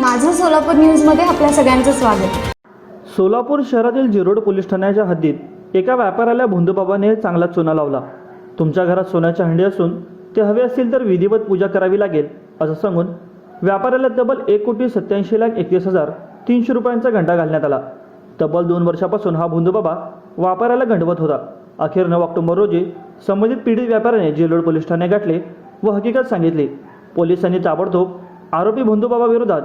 माझं सोलापूर न्यूजमध्ये आपल्या सगळ्यांचं स्वागत. सोलापूर शहरातील जिरोड पोलीस ठाण्याच्या हद्दीत एका व्यापाऱ्याला भोंदूबाबाने चांगला चुना लावला. तुमच्या घरात सोन्याच्या हंडी असून ते हवे असतील तर विधिवत पूजा करावी लागेल असं सांगून व्यापाऱ्याला तब्बल एक कोटी सत्याऐंशी लाख एकतीस हजार तीनशे रुपयांचा घंटा घालण्यात आला. तब्बल दोन वर्षापासून हा भोंदूबाबा व्यापाऱ्याला गंडवत होता. अखेर नऊ ऑक्टोबर रोजी संबंधित पीडित व्यापाऱ्याने जिरोड पोलीस ठाणे गाठले व हकीकत सांगितली. पोलिसांनी ताबडतोब आरोपी भोंदूबाबा विरोधात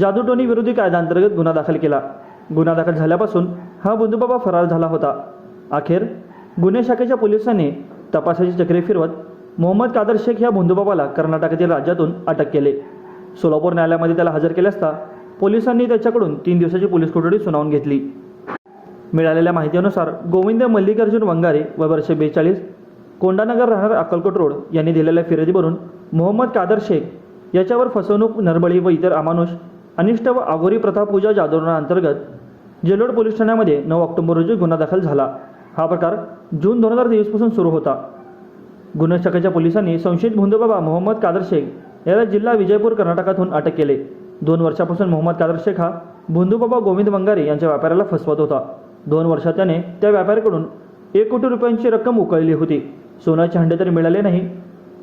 जादूटोनी विरोधी कायद्याअंतर्गत गुन्हा दाखल केला. गुन्हा दाखल झाल्यापासून हा बुंदूबाबा फरार झाला होता. अखेर गुन्हे शाखेच्या पोलिसांनी तपासाची चक्रे फिरवत मोहम्मद कादर शेख या बुंदूबाबाला कर्नाटकातील राज्यातून अटक केले. सोलापूर न्यायालयामध्ये त्याला हजर केले असता पोलिसांनी त्याच्याकडून तीन दिवसाची पोलीस कोठडी सुनावून घेतली. मिळालेल्या माहितीनुसार गोविंद मल्लिकार्जुन वंगारे व वर्ष बेचाळीस कोंडानगर राहणार अक्कलकोट रोड यांनी दिलेल्या फिर्यादीवरून मोहम्मद कादर शेख याच्यावर फसवणूक नरबळी व इतर अमानुष अनिष्ट व आगोरी प्रथा पूजा जाधवनाअंतर्गत जेलोड पोलीस ठाण्यामध्ये नऊ ऑक्टोबर रोजी गुन्हा दाखल झाला. हा प्रकार जून दोन हजार तेवीसपासून सुरू होता. गुन्हे शाखेच्या पोलिसांनी संशयित भोंदूबाबा मोहम्मद कादर शेख याला जिल्हा विजयपूर कर्नाटकातून अटक केले. दोन वर्षापासून मोहम्मद कादर शेख हा भोंदूबाबा गोविंद वंगारे यांच्या व्यापाऱ्याला फसवत होता. दोन वर्षात त्याने त्या व्यापाऱ्याकडून एक कोटी रुपयांची रक्कम उकळली होती. सोन्याचे हंडे तरी मिळाले नाही.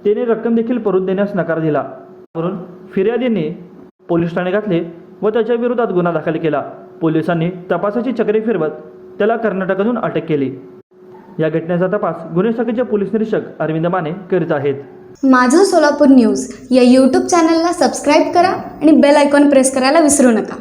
त्याने रक्कम देखील परत देण्यास नकार दिला. म्हणून फिर्यादींनी पोलीस ठाणे घातले व त्याच्या विरोधात गुन्हा दाखल केला. पोलिसांनी तपासाची चक्रे फिरवत त्याला कर्नाटकातून अटक केली. या घटनेचा तपास गुन्हे शाखेचे पोलीस निरीक्षक अरविंद माने करीत आहेत. माझं सोलापूर न्यूज या यूट्यूब चॅनलला सबस्क्राईब करा आणि बेल आयकॉन प्रेस करायला विसरू नका.